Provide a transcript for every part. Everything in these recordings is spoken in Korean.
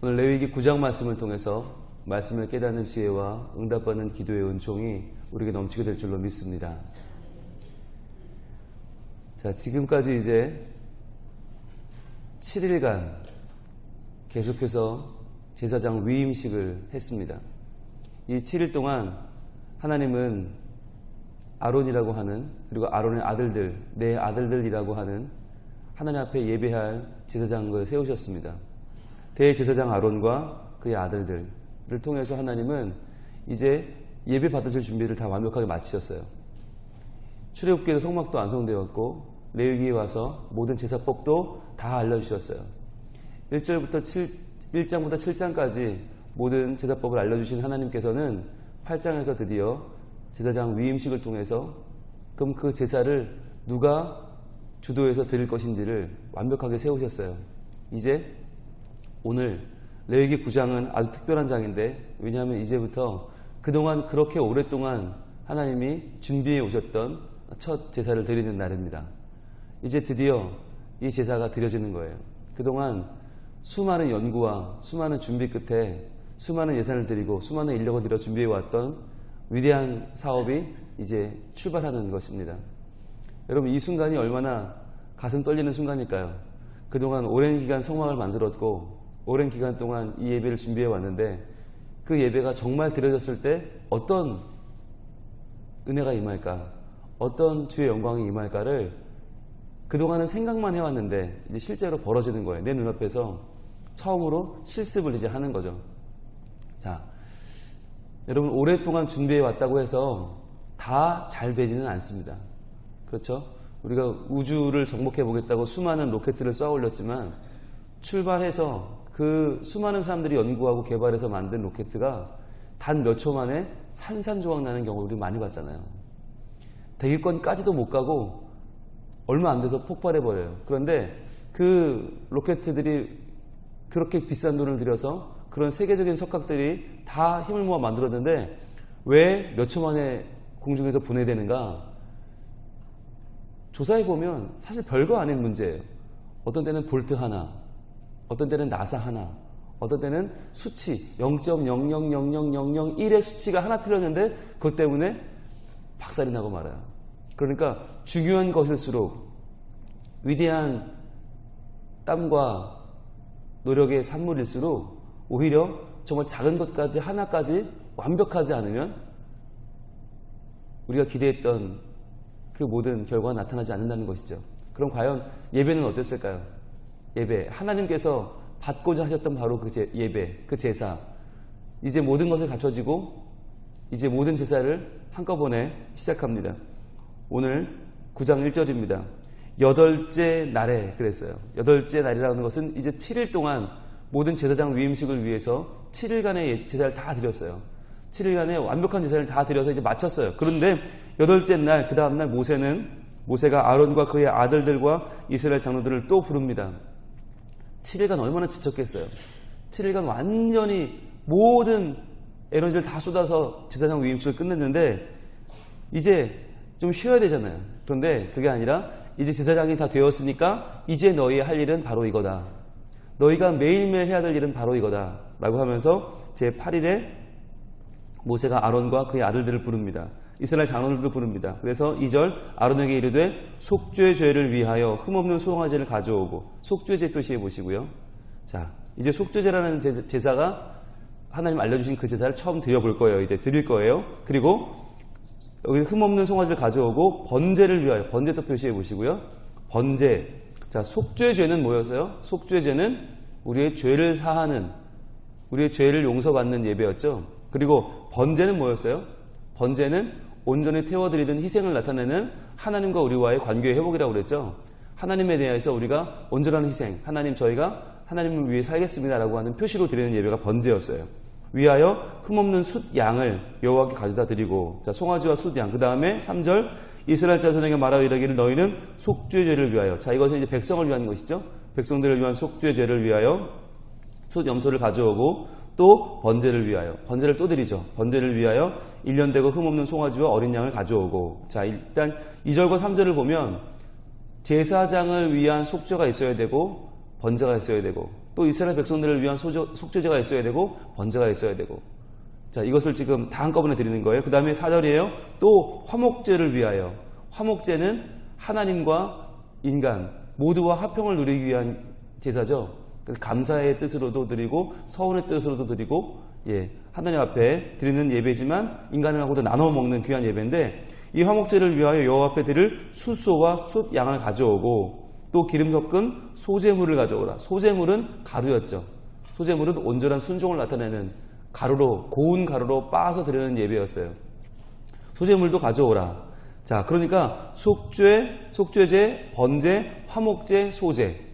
오늘 레위기 9장 말씀을 통해서 말씀을 깨닫는 지혜와 응답받는 기도의 은총이 우리에게 넘치게 될 줄로 믿습니다. 자, 지금까지 이제 7일간 계속해서 제사장 위임식을 했습니다. 이 7일 동안 하나님은 아론이라고 하는 그리고 아론의 아들들, 내 아들들이라고 하는 하나님 앞에 예배할 제사장을 세우셨습니다. 대제사장 아론과 그의 아들들을 통해서 하나님은 이제 예배 받으실 준비를 다 완벽하게 마치셨어요. 출애굽기에도 성막도 완성되었고 레위기에 와서 모든 제사법도 다 알려주셨어요. 1절부터 7, 1장부터 7장까지 모든 제사법을 알려주신 하나님께서는 8장에서 드디어 제사장 위임식을 통해서 그럼 그 제사를 누가 주도해서 드릴 것인지를 완벽하게 세우셨어요. 이제 오늘 레위기 9장은 아주 특별한 장인데 왜냐하면 이제부터 그동안 그렇게 오랫동안 하나님이 준비해 오셨던 첫 제사를 드리는 날입니다. 이제 드디어 이 제사가 드려지는 거예요. 그동안 수많은 연구와 수많은 준비 끝에 수많은 예산을 드리고 수많은 인력을 들여 준비해 왔던 위대한 사업이 이제 출발하는 것입니다. 여러분 이 순간이 얼마나 가슴 떨리는 순간일까요? 그동안 오랜 기간 성막을 만들었고 오랜 기간 동안 이 예배를 준비해 왔는데 그 예배가 정말 드려졌을 때 어떤 은혜가 임할까? 어떤 주의 영광이 임할까를 그동안은 생각만 해왔는데 이제 실제로 벌어지는 거예요. 내 눈앞에서 처음으로 실습을 이제 하는 거죠. 자, 여러분 오랫동안 준비해 왔다고 해서 다 잘 되지는 않습니다. 그렇죠? 우리가 우주를 정복해 보겠다고 수많은 로켓들을 쏘아 올렸지만 출발해서 그 수많은 사람들이 연구하고 개발해서 만든 로켓가 단 몇 초 만에 산산조각 나는 경우를 우리 많이 봤잖아요. 대기권까지도 못 가고 얼마 안 돼서 폭발해 버려요. 그런데 그 로켓들이 그렇게 비싼 돈을 들여서 그런 세계적인 석학들이 다 힘을 모아 만들었는데 왜 몇 초 만에 공중에서 분해되는가? 조사해 보면 사실 별거 아닌 문제예요. 어떤 때는 볼트 하나, 어떤 때는 나사 하나, 어떤 때는 수치 0.000001의 수치가 하나 틀렸는데 그것 때문에 박살이 나고 말아요. 그러니까 중요한 것일수록 위대한 땀과 노력의 산물일수록 오히려 정말 작은 것까지 하나까지 완벽하지 않으면 우리가 기대했던 그 모든 결과가 나타나지 않는다는 것이죠. 그럼 과연 예배는 어땠을까요? 예배. 하나님께서 받고자 하셨던 바로 그 제, 예배, 그 제사. 이제 모든 것을 갖춰지고 이제 모든 제사를 한꺼번에 시작합니다. 오늘 9장 1절입니다. 여덟째 날에 그랬어요. 여덟째 날이라는 것은 이제 7일 동안 모든 제사장 위임식을 위해서 7일간의 제사를 다 드렸어요. 7일간의 완벽한 제사를 다 드려서 이제 마쳤어요. 그런데 여덟째 날, 그 다음날 모세는 모세가 아론과 그의 아들들과 이스라엘 장로들을 또 부릅니다. 7일간 얼마나 지쳤겠어요. 7일간 완전히 모든 에너지를 다 쏟아서 제사장 위임식을 끝냈는데 이제 좀 쉬어야 되잖아요. 그런데 그게 아니라 이제 제사장이 다 되었으니까 이제 너희 할 일은 바로 이거다. 너희가 매일매일 해야 될 일은 바로 이거다. 라고 하면서 제 8일에 모세가 아론과 그의 아들들을 부릅니다. 이스라엘 장로들도 부릅니다. 그래서 2절 아론에게 이르되 속죄 죄를 위하여 흠없는 소송화제를 가져오고 속죄제 표시해 보시고요. 자, 이제 속죄제라는 제사 가 하나님 알려주신 그 제사를 처음 드려볼 거예요. 이제 드릴 거예요. 그리고 여기 흠없는 송아지를 가져오고 번제를 위하여 번제도 표시해 보시고요. 번제. 자, 속죄죄는 뭐였어요? 속죄죄는 우리의 죄를 사하는 우리의 죄를 용서받는 예배였죠. 그리고 번제는 뭐였어요? 번제는 온전히 태워드리던 희생을 나타내는 하나님과 우리와의 관계의 회복이라고 그랬죠. 하나님에 대해서 우리가 온전한 희생, 하나님 저희가 하나님을 위해 살겠습니다라고 하는 표시로 드리는 예배가 번제였어요. 위하여 흠없는 숫 양을 여호와께 가져다 드리고 자 송아지와 숫 양. 그 다음에 3절 이스라엘 자손에게 말하여 이르기를 너희는 속죄 죄를 위하여 자 이것은 이제 백성을 위한 것이죠. 백성들을 위한 속죄 죄를 위하여 숫 염소를 가져오고 또 번제를 위하여 번제를 또 드리죠. 번제를 위하여 1년 되고 흠없는 송아지와 어린 양을 가져오고 자 일단 2절과 3절을 보면 제사장을 위한 속죄가 있어야 되고 번제가 있어야 되고 또 이스라엘 백성들을 위한 소저, 속죄제가 있어야 되고 번제가 있어야 되고 자 이것을 지금 다 한꺼번에 드리는 거예요. 그 다음에 4절이에요. 또 화목제를 위하여 화목제는 하나님과 인간 모두와 화평을 누리기 위한 제사죠. 그래서 감사의 뜻으로도 드리고 서운의 뜻으로도 드리고 예, 하나님 앞에 드리는 예배지만 인간하고도 나눠 먹는 귀한 예배인데 이 화목제를 위하여 여호와 앞에 드릴 숫소와 숫 양을 가져오고 또 기름 섞은 소재물을 가져오라. 소재물은 가루였죠. 소재물은 온전한 순종을 나타내는 가루로 고운 가루로 빻아서 드리는 예배였어요. 소재물도 가져오라. 자, 그러니까 속죄, 속죄제, 번제, 화목제, 소제.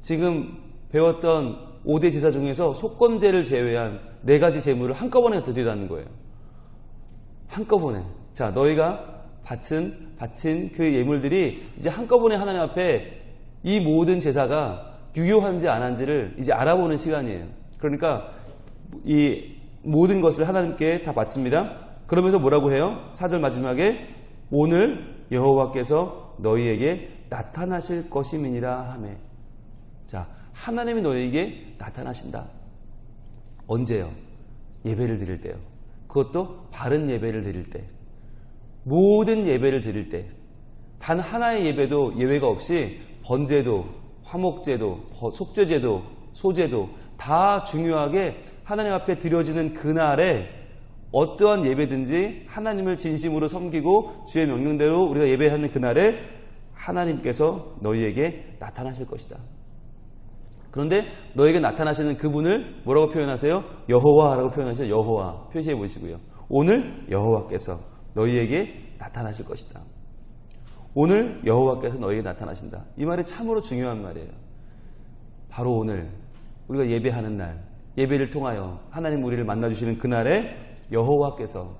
지금 배웠던 5대 제사 중에서 속건제를 제외한 네 가지 제물을 한꺼번에 드리라는 거예요. 한꺼번에. 자, 너희가 바친, 바친 그 예물들이 이제 한꺼번에 하나님 앞에 이 모든 제사가 유효한지 안 한지를 이제 알아보는 시간이에요. 그러니까 이 모든 것을 하나님께 다 바칩니다. 그러면서 뭐라고 해요? 4절 마지막에 오늘 여호와께서 너희에게 나타나실 것임이니라 하매. 자, 하나님이 너희에게 나타나신다. 언제요? 예배를 드릴 때요. 그것도 바른 예배를 드릴 때. 모든 예배를 드릴 때. 단 하나의 예배도 예외가 없이 번제도, 화목제도, 속죄제도, 소제도 다 중요하게 하나님 앞에 드려지는 그날에 어떠한 예배든지 하나님을 진심으로 섬기고 주의 명령대로 우리가 예배하는 그날에 하나님께서 너희에게 나타나실 것이다. 그런데 너에게 나타나시는 그분을 뭐라고 표현하세요? 여호와라고 표현하세요. 여호와 표시해 보시고요. 오늘 여호와께서 너희에게 나타나실 것이다. 오늘 여호와께서 너희에게 나타나신다. 이 말이 참으로 중요한 말이에요. 바로 오늘 우리가 예배하는 날, 예배를 통하여 하나님 우리를 만나 주시는 그날에 여호와께서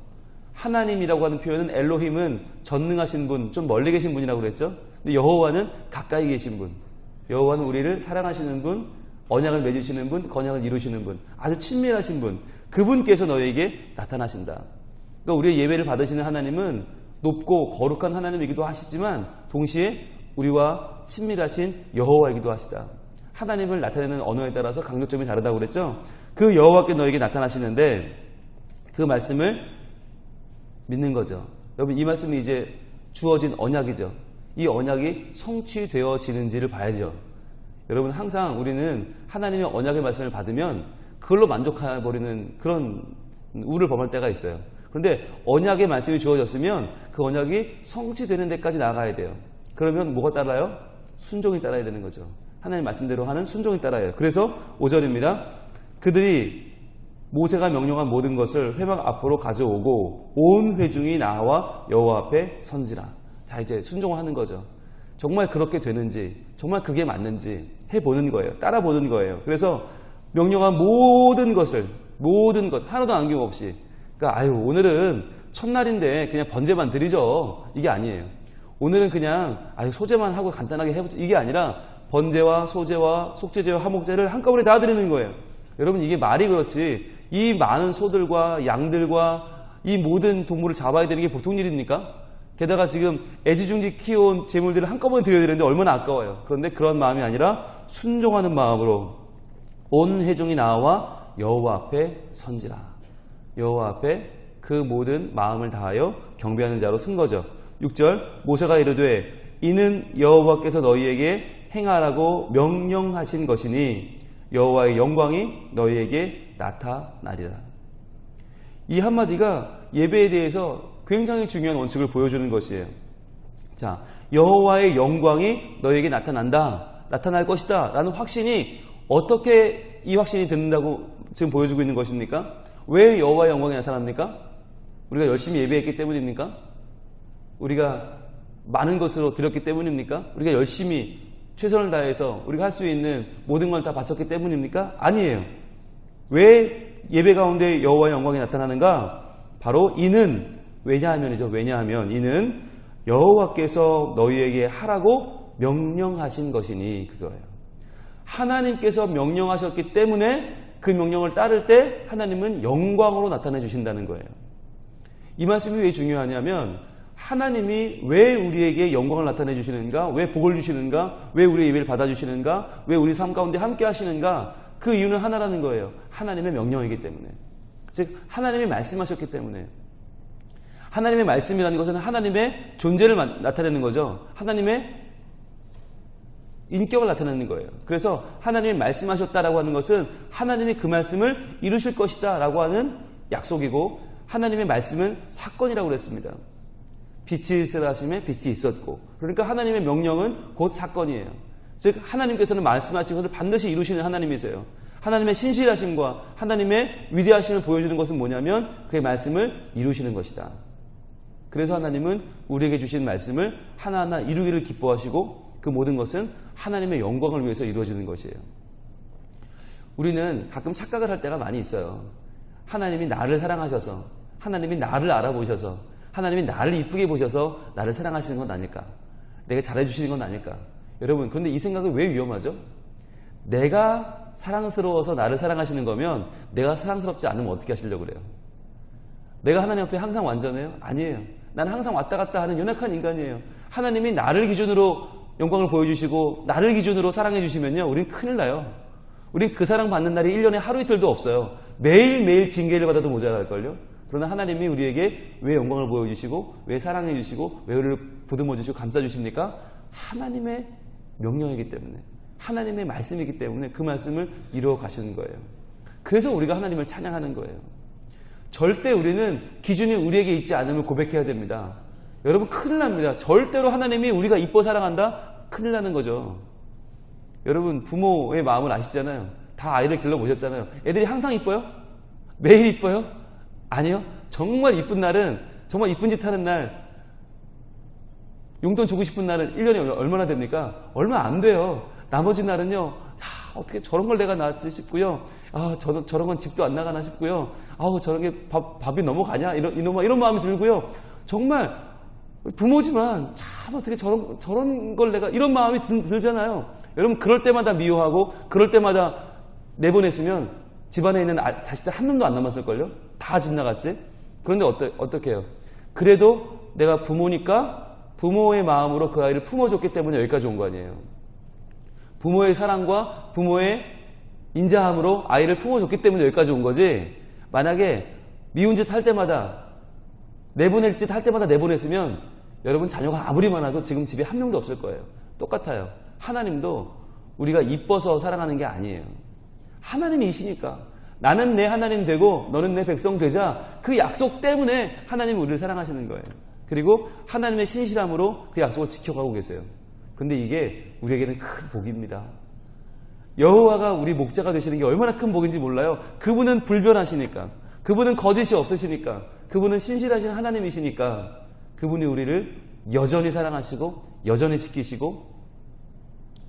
하나님이라고 하는 표현은 엘로힘은 전능하신 분, 좀 멀리 계신 분이라고 그랬죠. 근데 여호와는 가까이 계신 분. 여호와는 우리를 사랑하시는 분, 언약을 맺으시는 분, 건약을 이루시는 분, 아주 친밀하신 분, 그분께서 너에게 나타나신다. 그러니까 우리의 예배를 받으시는 하나님은 높고 거룩한 하나님이기도 하시지만 동시에 우리와 친밀하신 여호와이기도 하시다. 하나님을 나타내는 언어에 따라서 강조점이 다르다고 그랬죠. 그 여호와께 너에게 나타나시는데 그 말씀을 믿는 거죠. 여러분 이 말씀이 이제 주어진 언약이죠. 이 언약이 성취되어지는지를 봐야죠. 여러분 항상 우리는 하나님의 언약의 말씀을 받으면 그걸로 만족해 버리는 그런 우를 범할 때가 있어요. 그런데 언약의 말씀이 주어졌으면 그 언약이 성취되는 데까지 나가야 돼요. 그러면 뭐가 따라요? 순종이 따라야 되는 거죠. 하나님 말씀대로 하는 순종이 따라요. 그래서 5절입니다. 그들이 모세가 명령한 모든 것을 회막 앞으로 가져오고 온 회중이 나와 여호와 앞에 선지라. 자 이제 순종하는 거죠. 정말 그렇게 되는지, 정말 그게 맞는지 해보는 거예요. 따라보는 거예요. 그래서 명령한 모든 것을 모든 것 하나도 안경 없이. 그러니까 아유 오늘은 첫날인데 그냥 번제만 드리죠. 이게 아니에요. 오늘은 그냥 아유 소제만 하고 간단하게 해보죠. 이게 아니라 번제와 소제와 속죄제와 화목제를 한꺼번에 다 드리는 거예요. 여러분 이게 말이 그렇지 이 많은 소들과 양들과 이 모든 동물을 잡아야 되는 게 보통 일입니까? 게다가 지금 애지중지 키워온 재물들을 한꺼번에 드려야 되는데 얼마나 아까워요. 그런데 그런 마음이 아니라 순종하는 마음으로 온 회중이 나와 여호와 앞에 선지라. 여호와 앞에 그 모든 마음을 다하여 경배하는 자로 쓴 거죠. 6절 모세가 이르되 이는 여호와께서 너희에게 행하라고 명령하신 것이니 여호와의 영광이 너희에게 나타나리라. 이 한마디가 예배에 대해서 굉장히 중요한 원칙을 보여주는 것이에요. 자, 여호와의 영광이 너에게 나타난다. 나타날 것이다. 라는 확신이 어떻게 이 확신이 듣는다고 지금 보여주고 있는 것입니까? 왜 여호와의 영광이 나타납니까? 우리가 열심히 예배했기 때문입니까? 우리가 많은 것으로 드렸기 때문입니까? 우리가 열심히 최선을 다해서 우리가 할 수 있는 모든 걸 다 바쳤기 때문입니까? 아니에요. 왜 예배 가운데 여호와의 영광이 나타나는가? 바로 이는 왜냐하면이죠. 왜냐하면 이는 여호와께서 너희에게 하라고 명령하신 것이니 그거예요. 하나님께서 명령하셨기 때문에 그 명령을 따를 때 하나님은 영광으로 나타내 주신다는 거예요. 이 말씀이 왜 중요하냐면 하나님이 왜 우리에게 영광을 나타내 주시는가? 왜 복을 주시는가? 왜 우리의 예배를 받아 주시는가? 왜 우리 삶 가운데 함께 하시는가? 그 이유는 하나라는 거예요. 하나님의 명령이기 때문에. 즉 하나님이 말씀하셨기 때문에. 하나님의 말씀이라는 것은 하나님의 존재를 나타내는 거죠. 하나님의 인격을 나타내는 거예요. 그래서 하나님이 말씀하셨다라고 하는 것은 하나님이 그 말씀을 이루실 것이다라고 하는 약속이고 하나님의 말씀은 사건이라고 그랬습니다. 빛이 있으라 하심에 빛이 있었고 그러니까 하나님의 명령은 곧 사건이에요. 즉 하나님께서는 말씀하신 것을 반드시 이루시는 하나님이세요. 하나님의 신실하심과 하나님의 위대하심을 보여주는 것은 뭐냐면 그의 말씀을 이루시는 것이다. 그래서 하나님은 우리에게 주신 말씀을 하나하나 이루기를 기뻐하시고 그 모든 것은 하나님의 영광을 위해서 이루어지는 것이에요. 우리는 가끔 착각을 할 때가 많이 있어요. 하나님이 나를 사랑하셔서, 하나님이 나를 알아보셔서, 하나님이 나를 이쁘게 보셔서 나를 사랑하시는 건 아닐까? 내가 잘해주시는 건 아닐까? 여러분, 그런데 이 생각은 왜 위험하죠? 내가 사랑스러워서 나를 사랑하시는 거면 내가 사랑스럽지 않으면 어떻게 하시려고 그래요? 내가 하나님 앞에 항상 완전해요? 아니에요. 나는 항상 왔다 갔다 하는 연약한 인간이에요. 하나님이 나를 기준으로 영광을 보여주시고 나를 기준으로 사랑해 주시면요. 우린 큰일 나요. 우린 그 사랑 받는 날이 1년에 하루 이틀도 없어요. 매일매일 징계를 받아도 모자랄걸요. 그러나 하나님이 우리에게 왜 영광을 보여주시고 왜 사랑해 주시고 왜 우리를 보듬어 주시고 감싸 주십니까? 하나님의 명령이기 때문에 하나님의 말씀이기 때문에 그 말씀을 이루어 가시는 거예요. 그래서 우리가 하나님을 찬양하는 거예요. 절대 우리는 기준이 우리에게 있지 않으면 고백해야 됩니다. 여러분 큰일 납니다. 절대로 하나님이 우리가 이뻐 사랑한다? 큰일 나는 거죠. 여러분 부모의 마음을 아시잖아요. 다 아이를 길러보셨잖아요. 애들이 항상 이뻐요? 매일 이뻐요? 아니요. 정말 이쁜 날은 정말 이쁜 짓 하는 날 용돈 주고 싶은 날은 1년에 얼마나 됩니까? 얼마 안 돼요. 나머지 날은요. 야, 어떻게 저런 걸 내가 낳았지 싶고요. 아, 저, 저런 건 집도 안 나가나 싶고요. 아우, 저런 게 밥, 밥이 넘어가냐? 이런, 이놈아, 이런 마음이 들고요. 정말 부모지만 참 어떻게 저런, 저런 걸 내가 이런 마음이 들, 잖아요 여러분 그럴 때마다 미워하고 그럴 때마다 내보냈으면 집안에 있는 아, 자식들 한 놈도 안 남았을걸요? 다 집 나갔지? 그런데 어떠, 어떻게 해요? 그래도 내가 부모니까 부모의 마음으로 그 아이를 품어줬기 때문에 여기까지 온 거 아니에요. 부모의 사랑과 부모의 인자함으로 아이를 품어줬기 때문에 여기까지 온 거지. 만약에 미운 짓 할 때마다 내보낼 짓 할 때마다 내보냈으면 여러분 자녀가 아무리 많아도 지금 집에 한 명도 없을 거예요. 똑같아요. 하나님도 우리가 이뻐서 사랑하는 게 아니에요. 하나님이시니까 나는 내 하나님 되고 너는 내 백성 되자 그 약속 때문에 하나님이 우리를 사랑하시는 거예요. 그리고 하나님의 신실함으로 그 약속을 지켜가고 계세요. 근데 이게 우리에게는 큰 복입니다. 여호와가 우리 목자가 되시는 게 얼마나 큰 복인지 몰라요. 그분은 불변하시니까. 그분은 거짓이 없으시니까. 그분은 신실하신 하나님이시니까. 그분이 우리를 여전히 사랑하시고 여전히 지키시고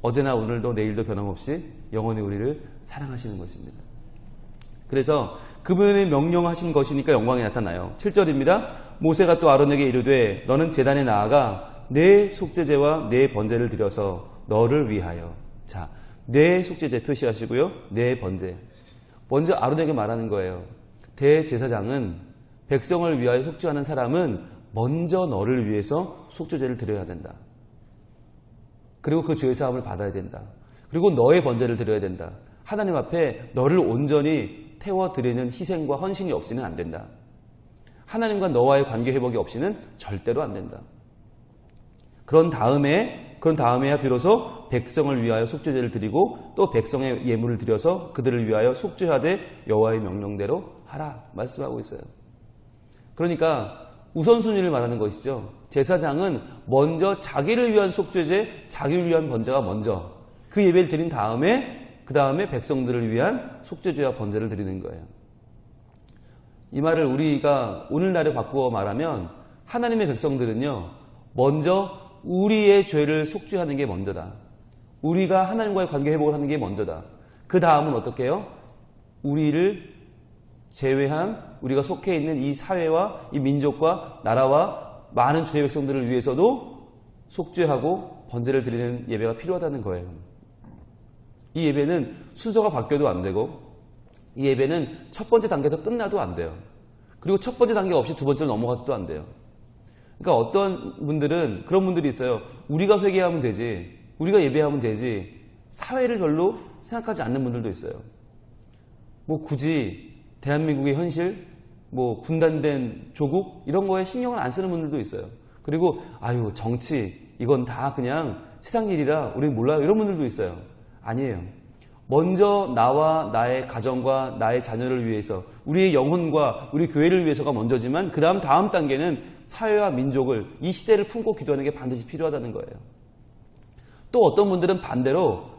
어제나 오늘도 내일도 변함없이 영원히 우리를 사랑하시는 것입니다. 그래서 그분의 명령하신 것이니까 영광이 나타나요. 7절입니다. 모세가 또 아론에게 이르되 너는 재단에 나아가 내 속죄제와 내 번제를 드려서 너를 위하여 자, 내 속죄제 표시하시고요. 내 번제. 먼저 아론에게 말하는 거예요. 대제사장은 백성을 위하여 속죄하는 사람은 먼저 너를 위해서 속죄제를 드려야 된다. 그리고 그 죄의 사함을 받아야 된다. 그리고 너의 번제를 드려야 된다. 하나님 앞에 너를 온전히 태워 드리는 희생과 헌신이 없이는 안 된다. 하나님과 너와의 관계 회복이 없이는 절대로 안 된다. 그런 다음에 그런 다음에야 비로소 백성을 위하여 속죄제를 드리고 또 백성의 예물을 드려서 그들을 위하여 속죄하되 여호와의 명령대로 하라 말씀하고 있어요. 그러니까 우선순위를 말하는 것이죠. 제사장은 먼저 자기를 위한 속죄제, 자기를 위한 번제가 먼저 그 예배를 드린 다음에 그 다음에 백성들을 위한 속죄제와 번제를 드리는 거예요. 이 말을 우리가 오늘날에 바꾸어 말하면 하나님의 백성들은요, 먼저 우리의 죄를 속죄하는 게 먼저다. 우리가 하나님과의 관계 회복을 하는 게 먼저다. 그 다음은 어떻게 해요? 우리를 제외한 우리가 속해 있는 이 사회와 이 민족과 나라와 많은 주의 백성들을 위해서도 속죄하고 번제를 드리는 예배가 필요하다는 거예요. 이 예배는 순서가 바뀌어도 안 되고 이 예배는 첫 번째 단계에서 끝나도 안 돼요. 그리고 첫 번째 단계 없이 두 번째로 넘어가서도 안 돼요. 그러니까 어떤 분들은 그런 분들이 있어요. 우리가 회개하면 되지. 우리가 예배하면 되지. 사회를 별로 생각하지 않는 분들도 있어요. 뭐 굳이 대한민국의 현실, 뭐 분단된 조국 이런 거에 신경을 안 쓰는 분들도 있어요. 그리고 아유 정치 이건 다 그냥 세상 일이라 우리 몰라요 이런 분들도 있어요. 아니에요. 먼저 나와 나의 가정과 나의 자녀를 위해서 우리의 영혼과 우리 교회를 위해서가 먼저지만 그 다음 다음 단계는 사회와 민족을 이 시대를 품고 기도하는 게 반드시 필요하다는 거예요. 또 어떤 분들은 반대로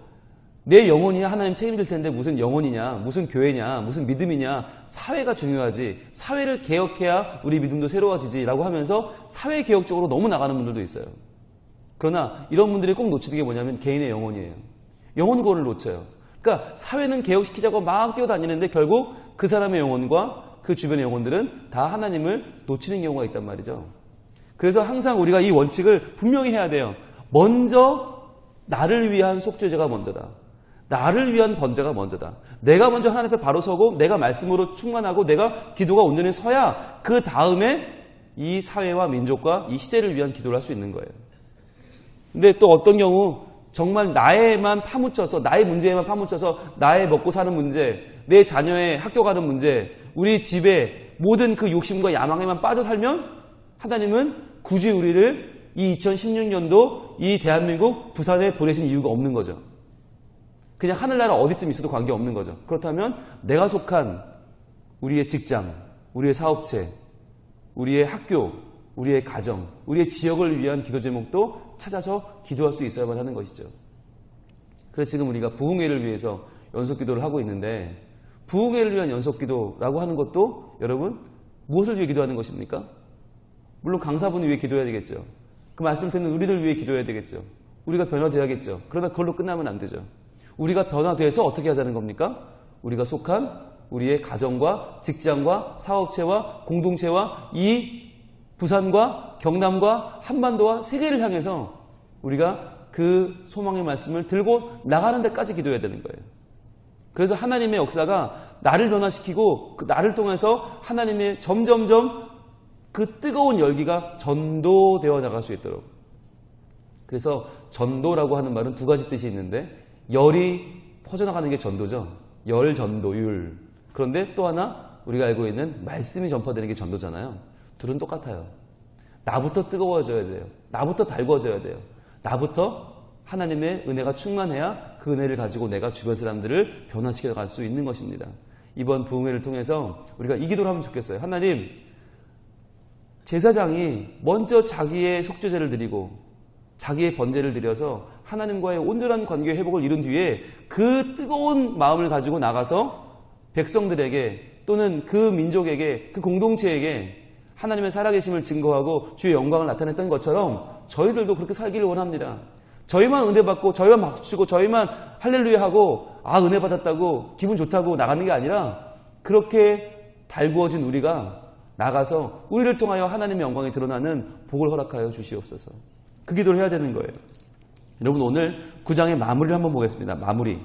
내 영혼이 하나님 책임질 텐데 무슨 영혼이냐, 무슨 교회냐, 무슨 믿음이냐, 사회가 중요하지. 사회를 개혁해야 우리 믿음도 새로워지지 라고 하면서 사회 개혁 적으로 너무 나가는 분들도 있어요. 그러나 이런 분들이 꼭 놓치는 게 뭐냐면 개인의 영혼이에요. 영혼 구원을 놓쳐요. 그러니까 사회는 개혁시키자고 막 뛰어다니는데 결국 그 사람의 영혼과 그 주변의 영혼들은 다 하나님을 놓치는 경우가 있단 말이죠. 그래서 항상 우리가 이 원칙을 분명히 해야 돼요. 먼저 나를 위한 속죄제가 먼저다. 나를 위한 번제가 먼저다. 내가 먼저 하나님 앞에 바로 서고 내가 말씀으로 충만하고 내가 기도가 온전히 서야 그 다음에 이 사회와 민족과 이 시대를 위한 기도를 할 수 있는 거예요. 근데 또 어떤 경우 정말 나에만 파묻혀서 나의 문제에만 파묻혀서 나의 먹고 사는 문제, 내 자녀의 학교 가는 문제, 우리 집에 모든 그 욕심과 야망에만 빠져 살면 하나님은 굳이 우리를 이 2016년도 이 대한민국 부산에 보내신 이유가 없는 거죠. 그냥 하늘나라 어디쯤 있어도 관계없는 거죠. 그렇다면 내가 속한 우리의 직장, 우리의 사업체, 우리의 학교, 우리의 가정, 우리의 지역을 위한 기도 제목도 찾아서 기도할 수 있어야만 하는 것이죠. 그래서 지금 우리가 부흥회를 위해서 연속 기도를 하고 있는데 부흥회를 위한 연속 기도라고 하는 것도 여러분 무엇을 위해 기도하는 것입니까? 물론 강사분을 위해 기도해야 되겠죠. 그 말씀 듣는 우리들 위해 기도해야 되겠죠. 우리가 변화돼야겠죠. 그러다 그걸로 끝나면 안 되죠. 우리가 변화돼서 어떻게 하자는 겁니까? 우리가 속한 우리의 가정과 직장과 사업체와 공동체와 이 부산과 경남과 한반도와 세계를 향해서 우리가 그 소망의 말씀을 들고 나가는 데까지 기도해야 되는 거예요. 그래서 하나님의 역사가 나를 변화시키고 그 나를 통해서 하나님의 점점점 그 뜨거운 열기가 전도되어 나갈 수 있도록. 그래서 전도라고 하는 말은 두 가지 뜻이 있는데 열이 퍼져나가는 게 전도죠. 열 전도율. 그런데 또 하나 우리가 알고 있는 말씀이 전파되는 게 전도잖아요. 둘은 똑같아요. 나부터 뜨거워져야 돼요. 나부터 달궈져야 돼요. 나부터 하나님의 은혜가 충만해야 그 은혜를 가지고 내가 주변 사람들을 변화시켜 갈 수 있는 것입니다. 이번 부흥회를 통해서 우리가 이 기도를 하면 좋겠어요. 하나님, 제사장이 먼저 자기의 속죄제를 드리고 자기의 번제를 드려서 하나님과의 온전한 관계 회복을 이룬 뒤에 그 뜨거운 마음을 가지고 나가서 백성들에게 또는 그 민족에게 그 공동체에게 하나님의 살아계심을 증거하고 주의 영광을 나타냈던 것처럼 저희들도 그렇게 살기를 원합니다. 저희만 은혜 받고 저희만 박수 치고 저희만 할렐루야 하고 아 은혜 받았다고 기분 좋다고 나가는 게 아니라 그렇게 달구어진 우리가 나가서 우리를 통하여 하나님의 영광이 드러나는 복을 허락하여 주시옵소서. 그 기도를 해야 되는 거예요. 여러분 오늘 9장의 마무리를 한번 보겠습니다. 마무리.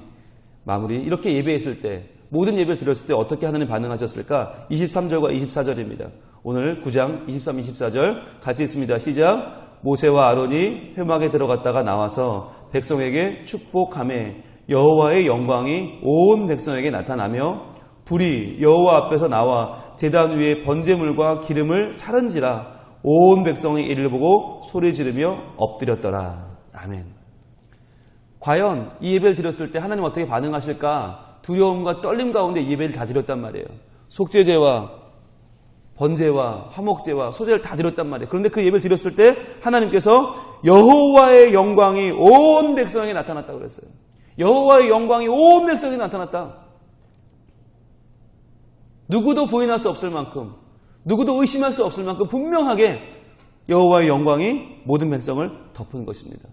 마무리. 이렇게 예배했을 때 모든 예배를 드렸을 때 어떻게 하나님 반응하셨을까? 23절과 24절입니다. 오늘 9장 23, 24절 같이 있습니다. 시작. 모세와 아론이 회막에 들어갔다가 나와서 백성에게 축복함에 여호와의 영광이 온 백성에게 나타나며 불이 여호와 앞에서 나와 제단 위에 번제물과 기름을 사른지라 온 백성이 이를 보고 소리 지르며 엎드렸더라. 아멘. 과연 이 예배를 드렸을 때 하나님 어떻게 반응하실까? 두려움과 떨림 가운데 이 예배를 다 드렸단 말이에요. 속죄제와 번제와 화목제와 소제를 다 드렸단 말이에요. 그런데 그 예배를 드렸을 때 하나님께서 여호와의 영광이 온 백성에게 나타났다고 그랬어요. 여호와의 영광이 온 백성에게 나타났다. 누구도 부인할 수 없을 만큼, 누구도 의심할 수 없을 만큼 분명하게 여호와의 영광이 모든 백성을 덮은 것입니다.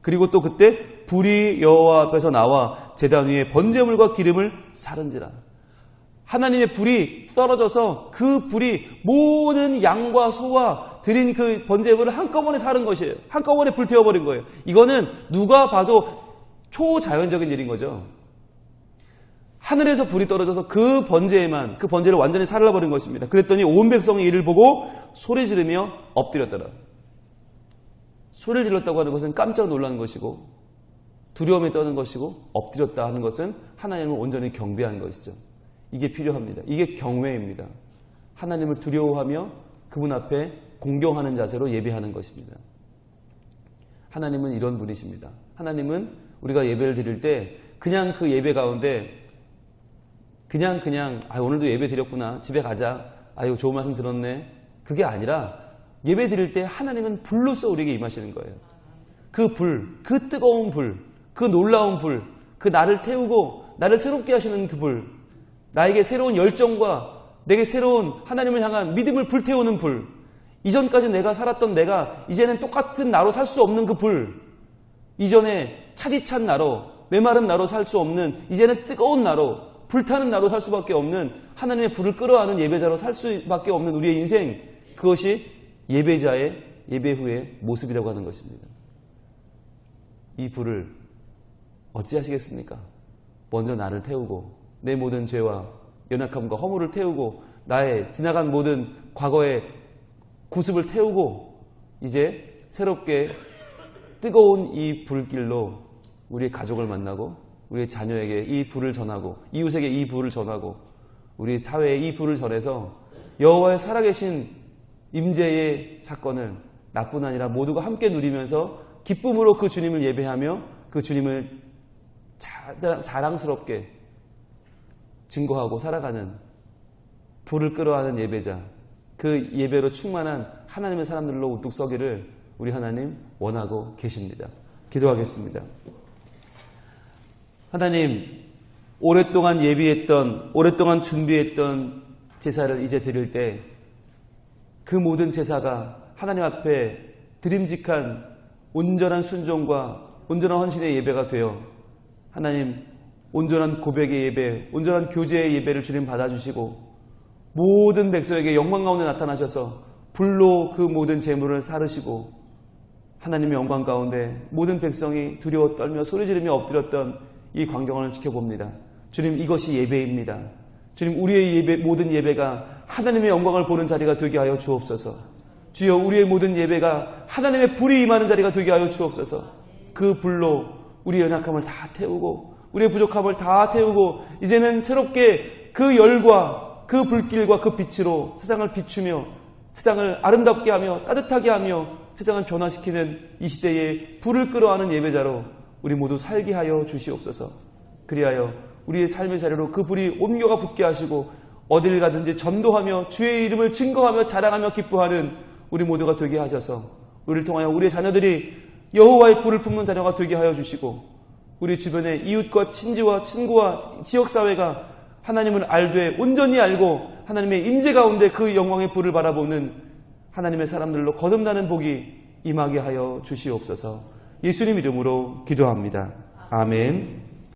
그리고 또 그때 불이 여호와 앞에서 나와 제단 위에 번제물과 기름을 사른지라. 하나님의 불이 떨어져서 그 불이 모든 양과 소와 드린 그 번제물을 한꺼번에 사른 것이에요. 한꺼번에 불태워버린 거예요. 이거는 누가 봐도 초자연적인 일인 거죠. 하늘에서 불이 떨어져서 그 번제에만 그 번제를 완전히 살라버린 것입니다. 그랬더니 온 백성이 이를 보고 소리 지르며 엎드렸더라. 소리를 질렀다고 하는 것은 깜짝 놀라는 것이고 두려움에 떠는 것이고 엎드렸다 하는 것은 하나님을 온전히 경배한 것이죠. 이게 필요합니다. 이게 경외입니다. 하나님을 두려워하며 그분 앞에 공경하는 자세로 예배하는 것입니다. 하나님은 이런 분이십니다. 하나님은 우리가 예배를 드릴 때 그냥 그 예배 가운데 그냥 그냥 아 오늘도 예배 드렸구나 집에 가자 아유 좋은 말씀 들었네 그게 아니라 예배 드릴 때 하나님은 불로써 우리에게 임하시는 거예요. 그 불, 그 뜨거운 불, 그 놀라운 불, 그 나를 태우고 나를 새롭게 하시는 그 불, 나에게 새로운 열정과 내게 새로운 하나님을 향한 믿음을 불태우는 불, 이전까지 내가 살았던 내가 이제는 똑같은 나로 살 수 없는 그 불, 이전에 차디찬 나로, 메마른 나로 살 수 없는 이제는 뜨거운 나로, 불타는 나로 살 수밖에 없는 하나님의 불을 끌어안는 예배자로 살 수밖에 없는 우리의 인생, 그것이 예배자의 예배 후의 모습이라고 하는 것입니다. 이 불을 어찌하시겠습니까? 먼저 나를 태우고 내 모든 죄와 연약함과 허물을 태우고 나의 지나간 모든 과거의 구습을 태우고 이제 새롭게 뜨거운 이 불길로 우리의 가족을 만나고 우리의 자녀에게 이 불을 전하고 이웃에게 이 불을 전하고 우리 사회에 이 불을 전해서 여호와의 살아계신 임재의 사건을 나뿐 아니라 모두가 함께 누리면서 기쁨으로 그 주님을 예배하며 그 주님을 자- 자랑스럽게 증거하고 살아가는 불을 끌어하는 예배자 그 예배로 충만한 하나님의 사람들로 우뚝 서기를 우리 하나님 원하고 계십니다. 기도하겠습니다. 하나님 오랫동안 예비했던 오랫동안 준비했던 제사를 이제 드릴 때 그 모든 제사가 하나님 앞에 드림직한 온전한 순종과 온전한 헌신의 예배가 되어 하나님 온전한 고백의 예배, 온전한 교제의 예배를 주님 받아주시고 모든 백성에게 영광 가운데 나타나셔서 불로 그 모든 재물을 사르시고 하나님의 영광 가운데 모든 백성이 두려워 떨며 소리 지르며 엎드렸던 이 광경을 지켜봅니다. 주님 이것이 예배입니다. 주님 우리의 예배 모든 예배가 하나님의 영광을 보는 자리가 되게 하여 주옵소서. 주여 우리의 모든 예배가 하나님의 불이 임하는 자리가 되게 하여 주옵소서. 그 불로 우리의 연약함을 다 태우고 우리의 부족함을 다 태우고 이제는 새롭게 그 열과 그 불길과 그 빛으로 세상을 비추며 세상을 아름답게 하며 따뜻하게 하며 세상을 변화시키는 이 시대에 불을 끌어안는 예배자로 우리 모두 살게 하여 주시옵소서. 그리하여 우리의 삶의 자리로 그 불이 옮겨가 붙게 하시고 어딜 가든지 전도하며 주의 이름을 증거하며 자랑하며 기뻐하는 우리 모두가 되게 하셔서 우리를 통하여 우리의 자녀들이 여호와의 불을 품는 자녀가 되게 하여 주시고 우리 주변의 이웃과 친지와 친구와 지역 사회가 하나님을 알되 온전히 알고 하나님의 임재 가운데 그 영광의 불을 바라보는 하나님의 사람들로 거듭나는 복이 임하게 하여 주시옵소서. 예수님 이름으로 기도합니다. 아멘.